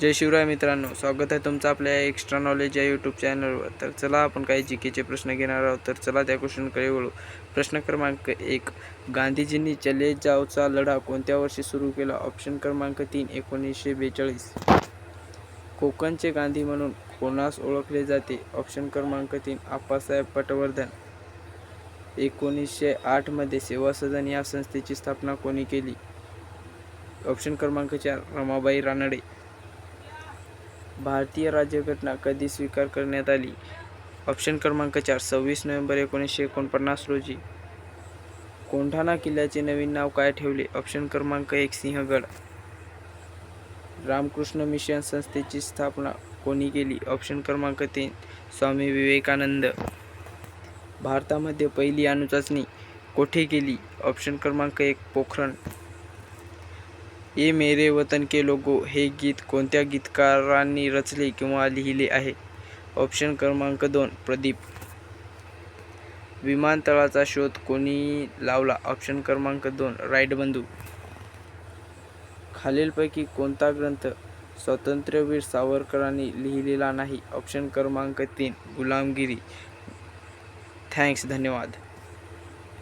जय शिवराय मित्रांनो स्वागत आहे तुमचं आपल्या एक्स्ट्रा नॉलेज या यूट्यूब चॅनलवर तर चला आपण काही जी केचे प्रश्न घेणार आहोत. तर चला त्या क्वेश्चनकडे वळू. प्रश्न क्रमांक एक गांधीजींनी चले जावचा लढा कोणत्या वर्षी सुरू केला? ऑप्शन क्रमांक तीन एकोणीसशे बेचाळीस. कोकणचे गांधी म्हणून कोणास ओळखले जाते? ऑप्शन क्रमांक तीन आप्पासाहेब पटवर्धन. एकोणीसशे आठमध्ये सेवा सदन या संस्थेची स्थापना कोणी केली? ऑप्शन क्रमांक चार रमाबाई रानडे. भारतीय राज्यघटना कधी स्वीकार करण्यात आली? ऑप्शन क्रमांक चार सव्वीस नोव्हेंबर एकोणीसशे एकोणपन्नास रोजी. कोंढाणा किल्ल्याचे नवीन नाव काय ठेवले? ऑप्शन क्रमांक एक सिंहगड. रामकृष्ण मिशन संस्थेची स्थापना कोणी केली? ऑप्शन क्रमांक तीन स्वामी विवेकानंद. भारतामध्ये पहिली अणुचाचणी कोठे केली? ऑप्शन क्रमांक एक पोखरण. ये मेरे वतन के लोगो हे गीत कोणत्या गीतकारांनी रचले किंवा लिहिले आहे? ऑप्शन क्रमांक दोन प्रदीप. विमानतळाचा शोध कोणी लावला? ऑप्शन क्रमांक दोन राईट बंधू. खालीलपैकी कोणता ग्रंथ स्वातंत्र्यवीर सावरकरांनी लिहिलेला नाही? ऑप्शन क्रमांक तीन गुलामगिरी. थँक्स धन्यवाद.